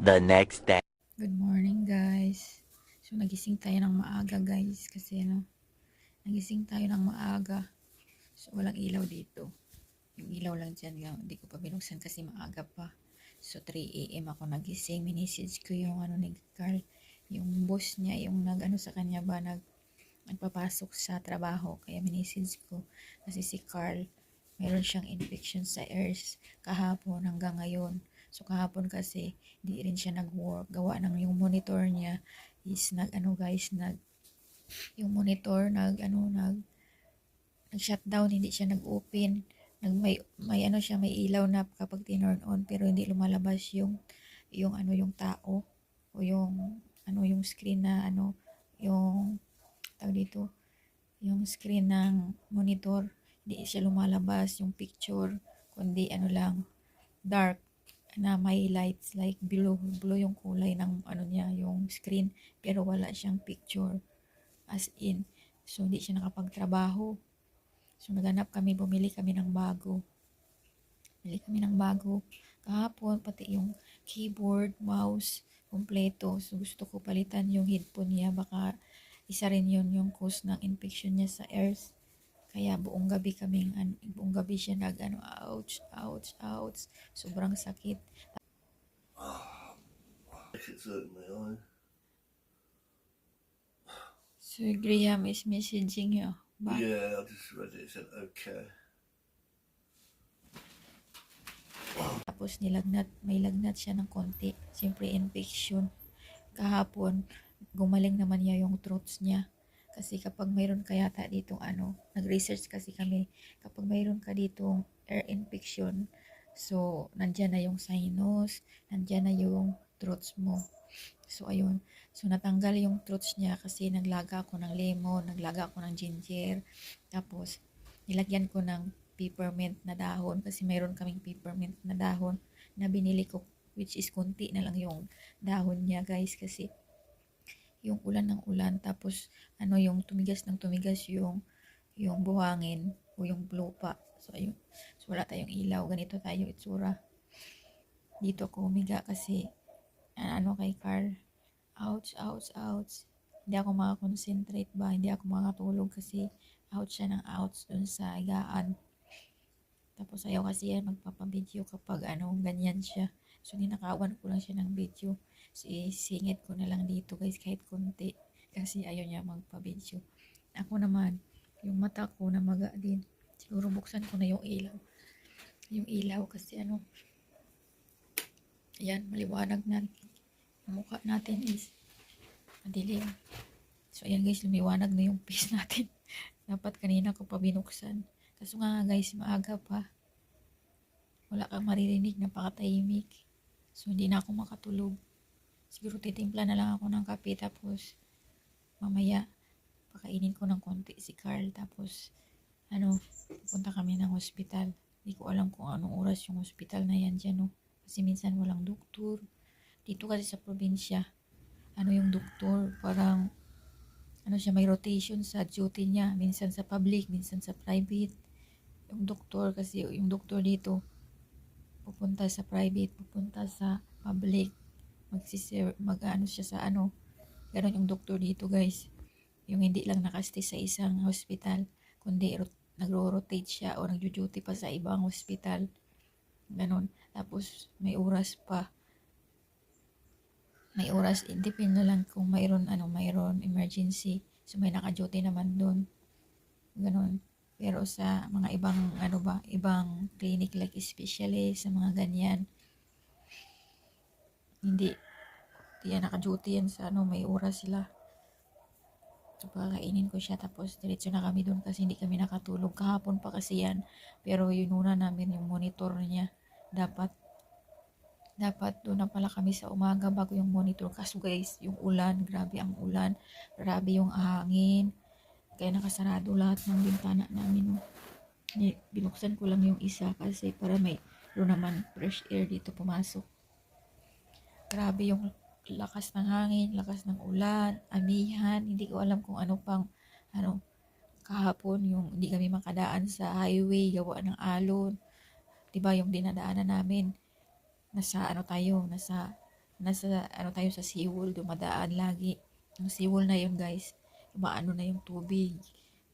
the next day. Good morning guys. So nagising tayo ng maaga guys kasi ano, nagising tayo ng maaga. So walang ilaw dito. Yung ilaw lang dyan, hindi ko pa binuksan kasi maaga pa. So 3 a.m. ako nagising. Minisage ko yung ano ni Carl, yung boss niya, yung nag ano sa kanya ba, nag nagpapasok sa trabaho. Kaya minisage ko kasi si Carl, meron siyang infection sa ears kahapon hanggang ngayon. So kahapon kasi, di rin siya nag-work. Gawa ng yung monitor niya is nag, ano guys, nag, yung monitor, nag, ano, nag, nag-shutdown, hindi siya nag-open. Nag, may, may ano siya, may ilaw na kapag tinurn on, pero hindi lumalabas yung, yung ano, yung tao, o yung, ano, yung screen na, ano, yung, tawag dito, yung screen ng monitor, hindi siya lumalabas, yung picture, kundi ano lang, dark, na may lights like blue, blue yung kulay ng ano niya, yung screen, pero wala siyang picture as in. So, hindi siya nakapagtrabaho. So, naganap kami, bumili kami ng bago. Bili kami ng bago. Kahapon, pati yung keyboard, mouse, kompleto. So, gusto ko palitan yung headphone niya. Baka isa rin yun yung cause ng infection niya sa ears. Kaya buong gabi kaming, an- buong gabi siya nag, ano, ouch, ouch, ouch. Sobrang sakit. Sir Graham is messaging you. Back. Yeah, I just read it. It said okay. Tapos nilagnat, may lagnat siya ng konti. Siyempre infection. Kahapon, gumaling naman niya yung throats niya. Kasi kapag mayroon ka yata ditong ano, nag-research kasi kami, kapag mayroon ka ditong air infection, so, nandyan na yung sinus, nandyan na yung throats mo. So, ayun. So, natanggal yung throats niya kasi naglaga ako ng lemon, naglaga ako ng ginger. Tapos, nilagyan ko ng peppermint na dahon kasi mayroon kaming peppermint na dahon na binili ko which is kunti na lang yung dahon niya guys kasi yung ulan ng ulan tapos ano yung tumigas ng tumigas yung yung buhangin o yung lupa. So ayun. So wala tayong ilaw. Ganito tayo itsura. Dito ako umiga kasi ah, ano kay Carl? Ouch ouch ouch. Hindi ako makakonsentrate ba? Hindi ako makatulog kasi ouch siya ng ouch dun sa higaan. Tapos ayaw kasi yan magpapabideo kapag ano, ganyan siya. So ninakawan ko lang siya ng video. Si singit ko na lang dito guys kahit konti. Kasi ayaw niya magpabideo. Ako naman, yung mata ko na maga din. Siguro buksan ko na yung ilaw. Yung ilaw kasi ano, ayan, maliwanag na. Ang mukha natin is madilim. So ayan guys, lumiwanag na yung face natin. Dapat kanina ko pa binuksan. Kaso nga guys, maaga pa. Wala kang maririnig, napakatahimik. So, hindi na ako makatulog. Siguro titimpla na lang ako ng kape tapos mamaya pakainin ko ng konti si Carl tapos ano, punta kami ng hospital. Hindi ko alam kung anong oras yung hospital na yan dyan, no? Kasi minsan walang doktor. Dito kasi sa probinsya, ano yung doktor, parang ano siya, may rotation sa duty niya. Minsan sa public, minsan sa private. Yung doktor, kasi yung doktor dito, pupunta sa private, pupunta sa public. Magsisir, mag-ano siya sa ano. Ganon yung doktor dito, guys. Yung hindi lang nakastay sa isang hospital, kundi rot- nagro-rotate siya o nagjo-duty pa sa ibang hospital. Ganon. Tapos, may oras pa may oras, eh, depende lang kung mayroon, ano, mayroon emergency. So, may naka-duty naman doon. Ganon. Pero sa mga ibang, ano ba, ibang clinic like specialist, sa mga ganyan, hindi, yan naka-duty yan sa, ano, may oras sila. So, pakainin ko siya, tapos diretso na kami doon kasi hindi kami nakatulog. Kahapon pa kasi yan. Pero yun una namin yung monitor niya. Dapat dapat doon na pala kami sa umaga bago yung monitor. Kaso guys, yung ulan, grabe ang ulan, grabe yung hangin. Kaya nakasarado lahat ng bintana namin. Ni- Binuksan ko lang yung isa kasi para may doon naman fresh air dito pumasok. Grabe yung lakas ng hangin, lakas ng ulan, amihan. Hindi ko alam kung ano pang ano kahapon yung hindi kami makadaan sa highway gawa ng alon. 'Di ba yung dinadaanan namin nasa ano tayo, nasa nasa ano tayo sa seawall, dumadaan lagi. Yung seawall na yun guys, umaano na yung tubig,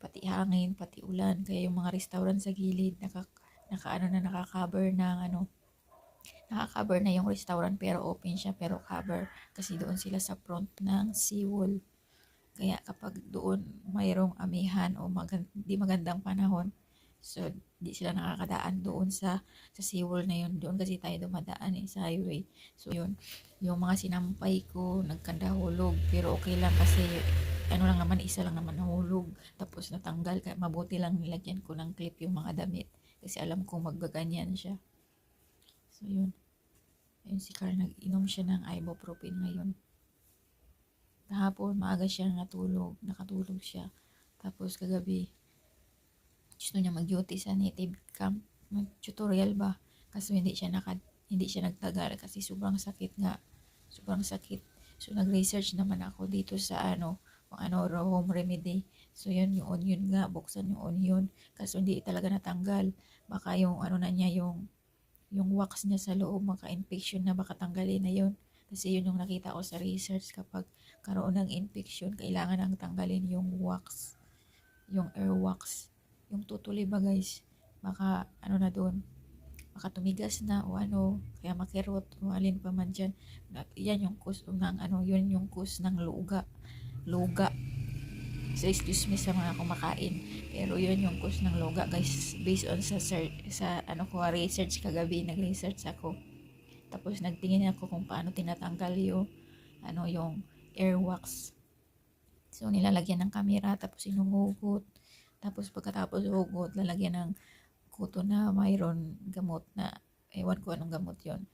pati hangin, pati ulan. Kaya yung mga restaurant sa gilid, naka, naka ano na nakaka-cover ng ano, nakaka-cover na yung restaurant pero open siya pero cover kasi doon sila sa front ng seawall. Kaya kapag doon mayroong amihan o magan- di magandang panahon, so di sila nakakadaan doon sa sa seawall na yun. Doon kasi tayo dumadaan eh, sa highway. So yun, yung mga sinampay ko, nagkandahulog. Pero okay lang kasi ano lang naman, isa lang naman nahulog. Tapos natanggal, kaya mabuti lang nilagyan ko ng clip yung mga damit. Kasi alam kong magbaganyan siya. So yun. Ayun si Carl, nag-inom siya ng ibuprofen ngayon. Kahapon, maaga siya natulog. Nakatulog siya. Tapos kagabi, gusto niya mag-duty sa native camp. Mag-tutorial ba? Kasi hindi siya naka, hindi siya nagtagal kasi sobrang sakit nga. Sobrang sakit. So nag-research naman ako dito sa ano, kung ano home remedy. So yun yung onion nga, buksan yung onion. Kasi hindi talaga natanggal. Baka yung ano na niya, yung yung wax niya sa loob, maka-infection na baka tanggalin na yun. Kasi yun yung nakita ko sa research kapag karoon ng infection, kailangan nang tanggalin yung wax. Yung air wax. Yung tutuli ba guys? Baka ano na doon, baka tumigas na o ano, kaya makirot o alin pa man dyan. Yan yung cause ng ano, yun yung cause ng luga. Luga. So excuse me sa mga kumakain. Pero yun yung cause ng luga guys. Based on sa, ser- sa ano ko, research kagabi, nag-research ako. Tapos nagtingin ako kung paano tinatanggal yung ano yung airwax. So nilalagyan ng kamera tapos inuhugot. Tapos pagkatapos hugot, lalagyan ng kuto na mayroon gamot na ewan ko anong gamot yon.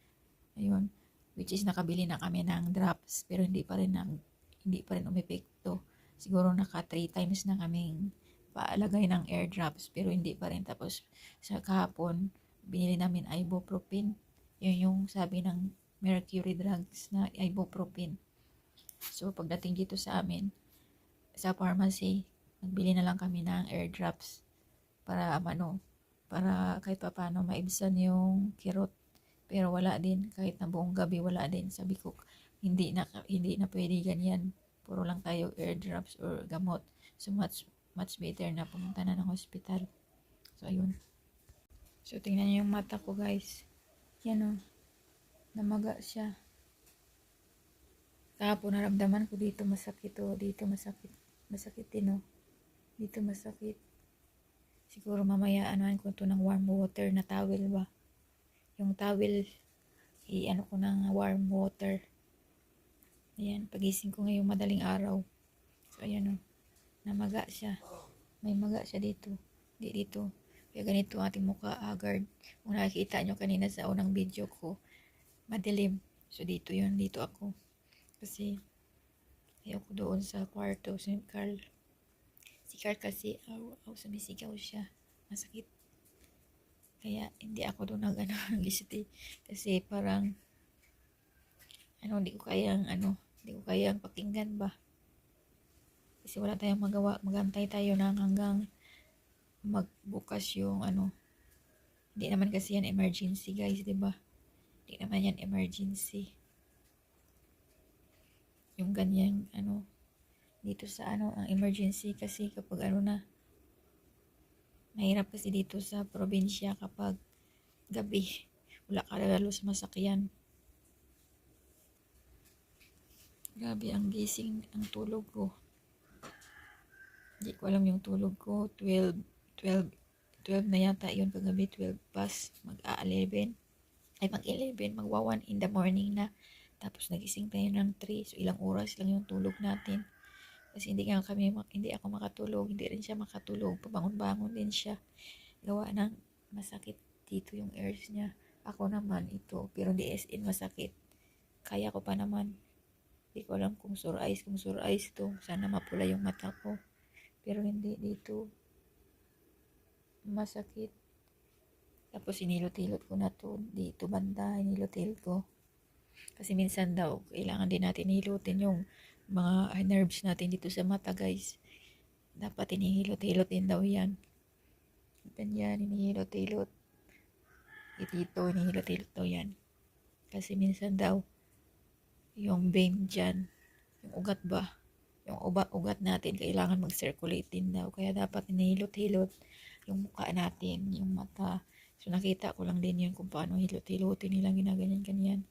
Ayun. Which is nakabili na kami ng drops pero hindi pa rin nang hindi pa rin umepekto. Siguro naka 3 times na kaming paalagay ng airdrops pero hindi pa rin. Tapos sa kahapon binili namin ibuprofen. Yun yung sabi ng mercury drugs na ibuprofen. So pagdating dito sa amin sa pharmacy nagbili na lang kami ng airdrops para ano para kahit pa paano maibsan yung kirot. Pero wala din. Kahit na buong gabi wala din. Sabi ko hindi na hindi na pwede ganyan puro lang tayo airdrops or gamot. So much much better na pumunta na ng hospital. So ayun. So tingnan niyo yung mata ko guys. Yan o namaga siya. Kahapon naramdaman ko dito masakit o dito masakit. Masakit din o dito masakit. Siguro mamaya anuhan ko to ng warm water na towel ba? Yung towel i ano ko ng warm water ayan pagising ko ngayong madaling araw. So ayan o. Namaga siya. May maga siya dito. Di dito. Kaya ganito ang ating mukha agard kung nakikita nyo kanina sa unang video ko madilim. So dito yun. Dito ako. Kasi ayoko doon sa kwarto. Si Carl. Si Carl kasi aw, aw sumisigaw siya. Masakit. Kaya hindi ako doon nag ano nagisiti kasi parang ano hindi ko kayang ano hindi ko kayang pakinggan ba? Kasi wala tayong magawa magantay tayo na hanggang magbukas yung ano hindi naman kasi yan emergency guys di ba? Hindi naman yan emergency. Yung ganyan ano dito sa ano ang emergency kasi kapag ano na mahirap kasi dito sa probinsya kapag gabi wala ka lalos masakyan grabe ang gising ang tulog ko. Hindi ko alam yung tulog ko. 12 12 12 na yata yun kagabi. 12 pas mag 11 ay mag 11 magwa 1 in the morning na. Tapos nagising tayo ng 3 so ilang oras lang yung tulog natin. Kasi hindi nga kami hindi ako makatulog. Hindi rin siya makatulog. Pabangon-bangon din siya. Gawa ng masakit dito yung ears niya. Ako naman ito. Pero hindi as in masakit. Kaya ko pa naman hindi ko alam kung sore eyes kung sore eyes to sana mapula yung mata ko. Pero hindi dito. Masakit. Tapos inilot-hilot ko na to. Dito banda inilot-hilot ko. Kasi minsan daw kailangan din natin hilutin yung mga nerves natin dito sa mata guys. Dapat inihilot-hilot din daw yan. Ganyan inihilot-hilot. Eh, dito inihilot-hilot daw yan. Kasi minsan daw yung vein dyan. Yung ugat ba? Yung ubat, ugat natin, kailangan mag-circulate din daw. Kaya dapat hinihilot-hilot yung mukha natin, yung mata. So, nakita ko lang din yun kung paano hilot-hilotin nila ginaganyan-ganyan.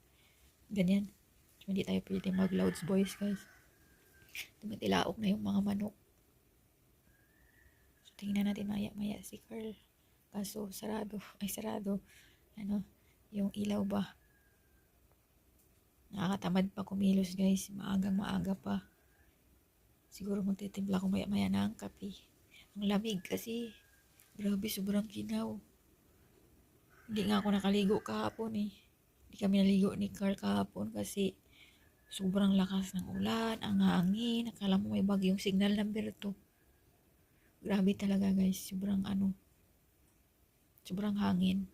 Ganyan. So, hindi tayo pwede mag-louds voice, guys. Tumitilaok na yung mga manok. So, tingnan natin maya-maya si Carl. Kaso, sarado. Ay, sarado. Ano, yung ilaw ba? Nakakatamad pa kumilos, guys. Maagang maaga pa. Siguro magtitimpla ko maya-maya ng kape. Ang lamig kasi. Grabe, sobrang kinaw. Hindi nga ako nakaligo kahapon eh. Hindi kami naligo ni Carl kahapon kasi sobrang lakas ng ulan, ang hangin. Akala mo may bagyong signal number 2. Grabe talaga guys. Sobrang ano. Sobrang hangin.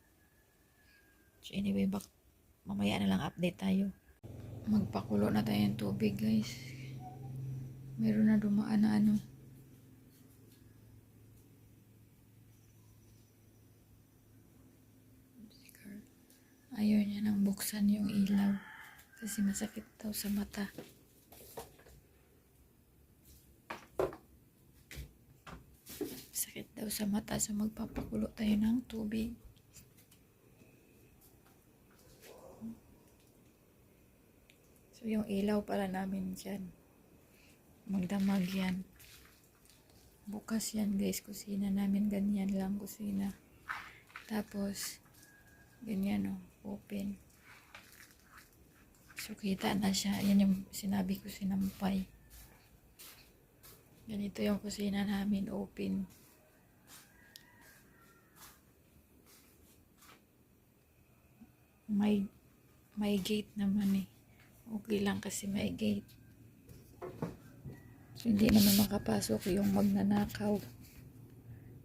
So anyway, bak mamaya na lang update tayo. Magpakulo na tayo ng tubig guys. Meron na dumaan na ano. Ayaw niya nang buksan yung ilaw. Kasi masakit daw sa mata. Sakit daw sa mata. So magpapakulo tayo ng tubig. Yung ilaw pala namin dyan. Magdamag yan. Bukas yan guys. Kusina namin. Ganyan lang kusina. Tapos, ganyan o. Open. So, kita na siya. Yan yung sinabi ko sinampay. Ganito yung kusina namin. Open. May, may gate naman eh. Okay lang kasi may gate. So, hindi naman makapasok yung magnanakaw.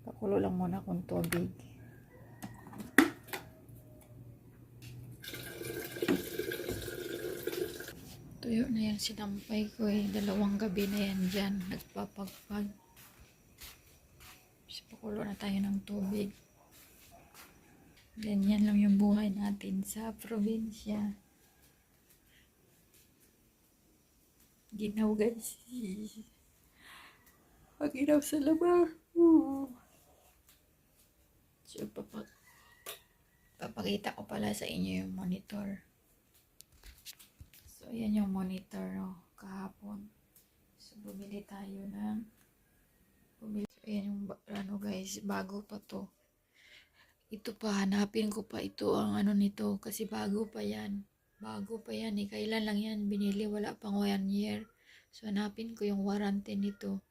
Pakulo lang muna akong tubig. Tuyo na yan sinampay ko eh. Dalawang gabi na yan dyan. Nagpapagpag. So, pakulo na tayo ng tubig. Ganyan lang yung buhay natin sa probinsya. Ginaw guys. Pag ginaw sa labar. Uh. So, papag papakita ko pala sa inyo yung monitor. So, yan yung monitor no, kahapon. So, bumili tayo ng bumili. So, yan yung ano guys, bago pa to. Ito pa, hanapin ko pa ito ang ano nito kasi bago pa yan. Bago pa yan eh. Kailan lang yan binili, wala pang one year. So, hanapin ko yung warranty nito.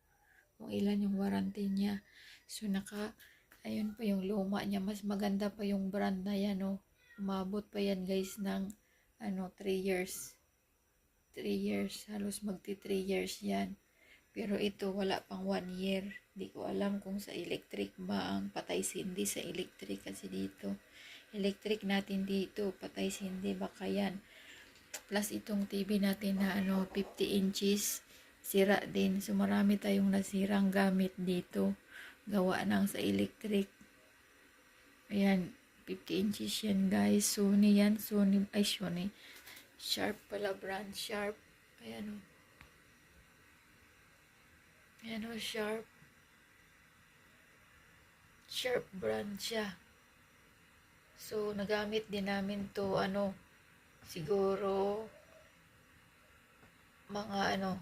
Kung ilan yung warranty niya. So, naka, ayun pa yung luma niya. Mas maganda pa yung brand na yan, oh. Umabot pa yan, guys, ng, ano, 3 years. 3 years. Halos magti 3 years yan. Pero ito, wala pang 1 year. Di ko alam kung sa electric ba ang patay sindi sa electric kasi dito. Electric natin dito, patay sindi, baka yan. Plus itong TV natin na ano, 50 inches, sira din. So marami tayong nasirang gamit dito. Gawa ng sa electric. Ayan, 50 inches yan guys. Sony yan, Sony, ay Sony. Sharp pala brand, Sharp. Ayan o. Ayan o, Sharp. Sharp brand siya. So, nagamit din namin to, ano, siguro, mga ano,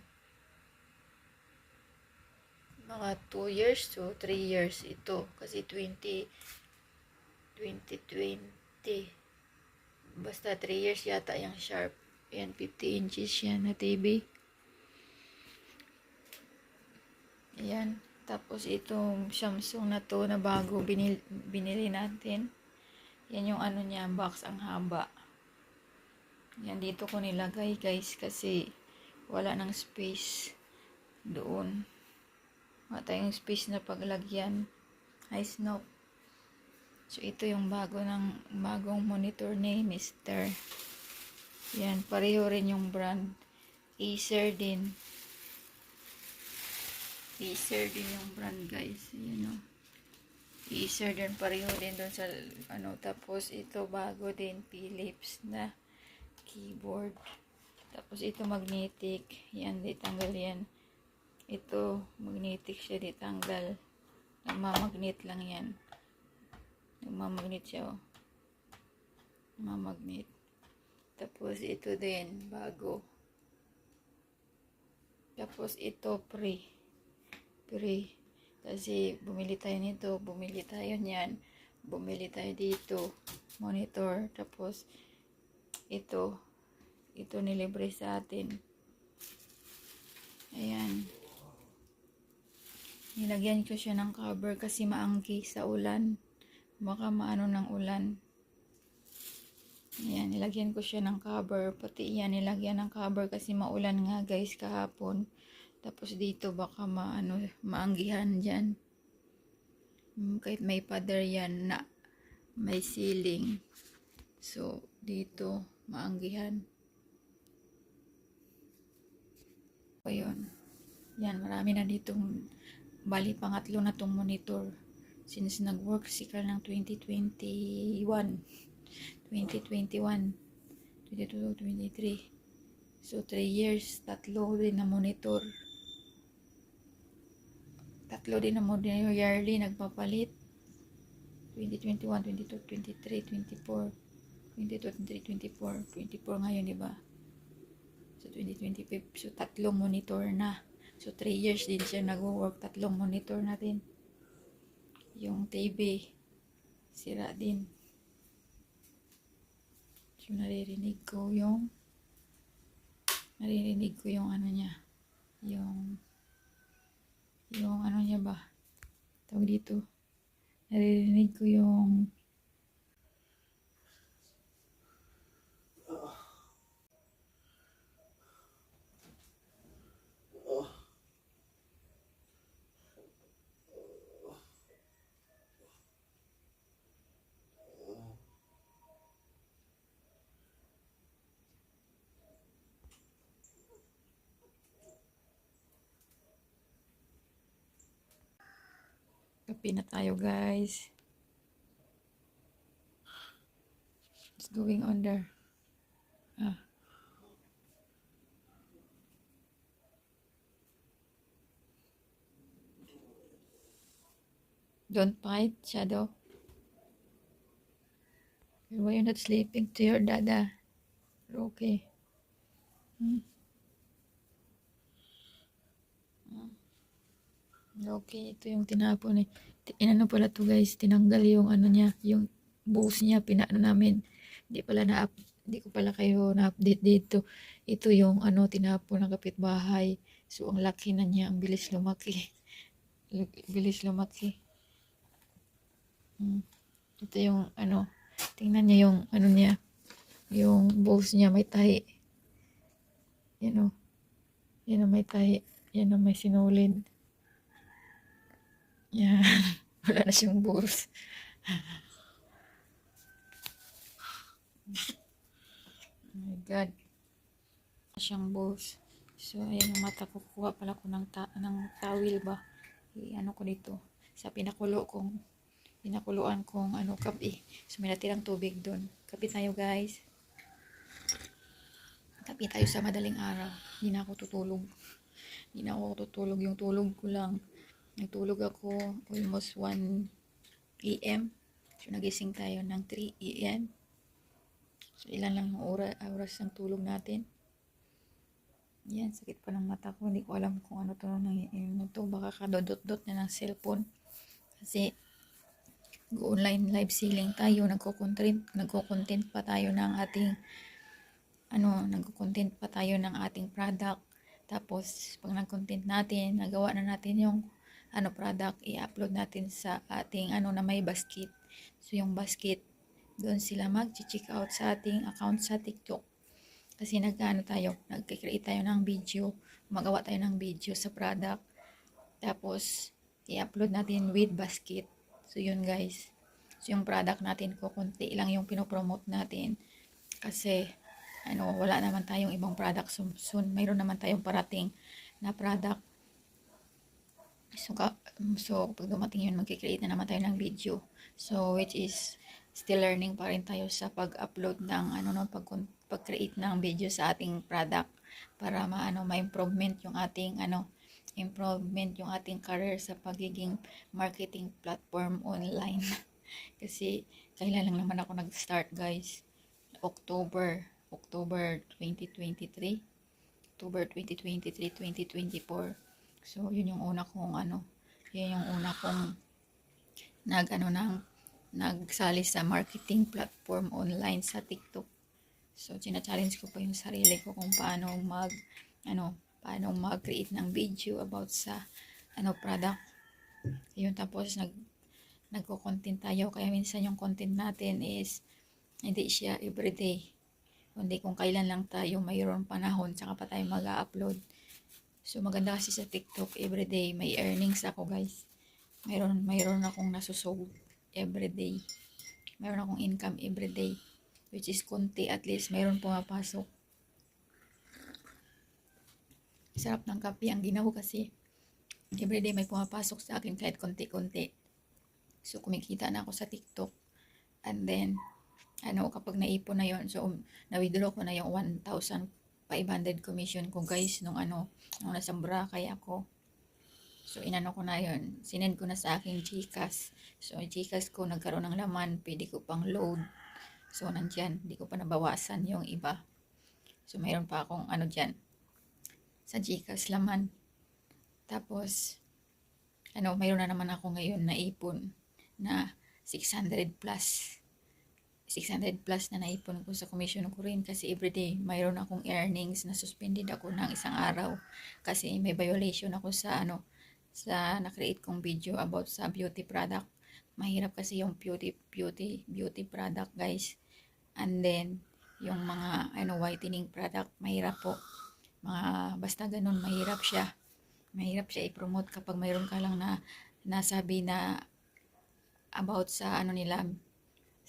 mga 2 years to 3 years ito. Kasi 20, 2020. Basta 3 years yata yung sharp. Yan, 50 inches yan na TV. Ayan. Tapos itong Samsung na to na bago binili, binili natin. Yan yung ano niya, box ang haba. Yan dito ko nilagay guys kasi wala nang space doon. Wala tayong space na paglagyan. Hi Snoop. So ito yung bago ng bagong monitor ni Mr. Yan, pareho rin yung brand. Acer din. Acer din yung brand guys. Yan o. Acer din pareho din doon sa ano. Tapos ito bago din Philips na keyboard. Tapos ito magnetic. Yan, di tanggal yan. Ito, magnetic siya, di tanggal. Nagmamagnet lang yan. Nagmamagnet siya, oh. Nagmamagnet. Tapos ito din, bago. Tapos ito, pre. Pre. Kasi bumili tayo nito, bumili tayo niyan. Bumili tayo dito. Monitor. Tapos ito. Ito nilibre sa atin. Ayan. Nilagyan ko siya ng cover kasi maangki sa ulan. Baka maano ng ulan. Ayan, nilagyan ko siya ng cover. Pati yan, nilagyan ng cover kasi maulan nga guys kahapon. Tapos dito baka maano, maanggihan dyan. Mm, Kahit may pader yan na may ceiling. So, dito, maanggihan. O yun. Yan, marami na ditong bali pangatlo na tong monitor. Since nag-work si Carl ng 2021. 2021. 22, 23. So, 3 years, tatlo din na monitor. Tatlo din na monitor yearly nagpapalit. 2021, 22, 23, 24. 22, 23, 24. 24 ngayon, di ba? So, 2025. So, tatlong monitor na. So, 3 years din siya nag-work. Tatlong monitor natin. Yung TV, sira din. So, naririnig ko yung naririnig ko yung ano niya. Yung yung ano niya ba? Tawag dito. Naririnig ko yung Kape na tayo, guys. It's going on there. Ah. Don't fight, Shadow. Why you're not sleeping to your dada? You're okay. Hmm? Okay, ito yung tinapon eh. Inano pala to guys, tinanggal yung ano niya, yung buhos niya, pinaano namin. Hindi pala na hindi ko pala kayo na-update dito. Ito yung ano, tinapon ng kapitbahay. So, ang laki na niya, ang bilis lumaki. Lu- bilis lumaki. Hmm. Ito yung ano, tingnan niya yung ano niya, yung buhos niya may tahi. Yan o. Yan o may tahi. Yan o may sinulid. Yan. Wala na siyang buhos. oh my God. Wala siyang buhos. So, ayan yung mata ko. Kuha pala ko ng, ta ng tawil ba. I-ano ko dito. Sa pinakulo kong pinakuluan kong ano, kape. So, may natirang tubig doon. Kape tayo, guys. Kape tayo sa madaling araw. Hindi na ako tutulog. Hindi na ako tutulog. Yung tulog ko lang. Nagtulog ako almost 1 a.m. So, nagising tayo ng 3 a.m. So, ilan lang oras, oras ng tulog natin. Yan, sakit pa ng mata ko. Hindi ko alam kung ano to nang ano to. Baka kadodot-dot na ng cellphone. Kasi, online live selling tayo. Nagko-content, nagko-content pa tayo ng ating ano, nagko-content pa tayo ng ating product. Tapos, pag nag-content natin, nagawa na natin yung ano product, i-upload natin sa ating ano na may basket. So, yung basket, doon sila mag-check out sa ating account sa TikTok. Kasi nag-ano tayo, nag-create tayo ng video, magawa tayo ng video sa product. Tapos, i-upload natin with basket. So, yun guys. So, yung product natin ko, konti lang yung pinopromote natin. Kasi, ano, wala naman tayong ibang product soon. soon. Mayroon naman tayong parating na product. So, ka, so pag dumating yun, magkikreate na naman tayo ng video. So, which is still learning pa rin tayo sa pag-upload ng ano no pag pag-create ng video sa ating product para maano ma-improvement yung ating ano improvement yung ating career sa pagiging marketing platform online. Kasi kailan lang naman ako nag-start guys. October October 2023 October 2023 2024 so yun yung una kong ano yun yung una kong nag ano ng nagsali sa marketing platform online sa TikTok. So, china-challenge ko pa yung sarili ko kung paano mag, ano, paano mag-create ng video about sa, ano, product. Yun, tapos, nag, nagko-content tayo. Kaya minsan yung content natin is, hindi siya everyday. Kundi kung kailan lang tayo mayroon panahon, tsaka pa tayo mag-upload. So, maganda kasi sa TikTok, everyday may earnings ako, guys. Mayroon, mayroon akong nasusold everyday. Mayroon akong income everyday. Which is konti, at least mayroon pumapasok. Sarap ng kape ang ginawa kasi everyday may pumapasok sa akin kahit konti-konti. So, kumikita na ako sa TikTok. And then, ano, kapag naipon na yon so, um, na-withdraw ko na yung 1,500 commission ko, guys, nung ano, nung nasa Boracay ako. So, inano ko na yon Sinend ko na sa aking Gcash. So, Gcash ko nagkaroon ng laman. Pwede ko pang load. So, nandyan. Hindi ko pa nabawasan yung iba. So, mayroon pa akong ano dyan. Sa Gcash laman. Tapos, ano, mayroon na naman ako ngayon na ipon na 600 plus. 600 plus na naipon ko sa commission ko rin kasi everyday mayroon akong earnings na suspended ako ng isang araw kasi may violation ako sa ano sa na-create kong video about sa beauty product. Mahirap kasi yung beauty, beauty, beauty product guys. And then, yung mga ano, whitening product, mahirap po. Mga, basta ganun, mahirap siya. Mahirap siya i-promote kapag mayroon ka lang na nasabi na about sa ano nila,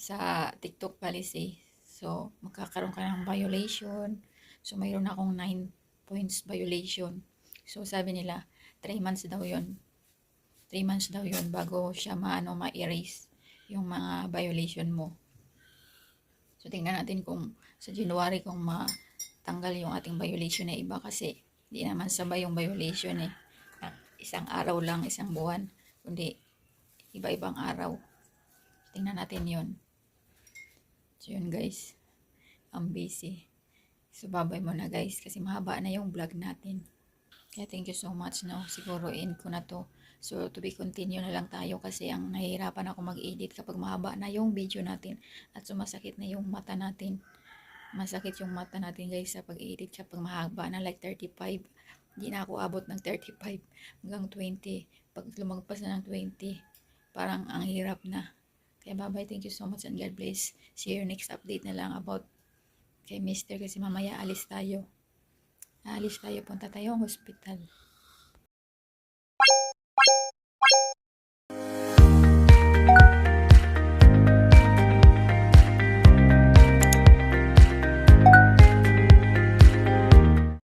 sa TikTok policy. So, magkakaroon ka ng violation. So, mayroon akong 9 points violation. So, sabi nila, 3 months daw yon 3 months daw yon bago siya maano ma-erase yung mga violation mo. So, tingnan natin kung sa January kung matanggal yung ating violation na iba kasi hindi naman sabay yung violation eh. Isang araw lang, isang buwan. Kundi iba-ibang araw. Tingnan natin yon So, yun guys. I'm busy. So, babay mo na guys kasi mahaba na yung vlog natin. Kaya thank you so much, no? Siguro in ko na to. So, to be continue na lang tayo kasi ang nahihirapan ako mag-edit kapag mahaba na yung video natin at sumasakit na yung mata natin. Masakit yung mata natin guys sa pag-edit kapag mahaba na like 35. Hindi na ako abot ng 35 hanggang 20. Pag lumagpas na ng 20, parang ang hirap na. Kaya bye-bye. Thank you so much and God bless. See you next update na lang about kay Mister kasi mamaya alis tayo. Alis tayo, punta tayong hospital.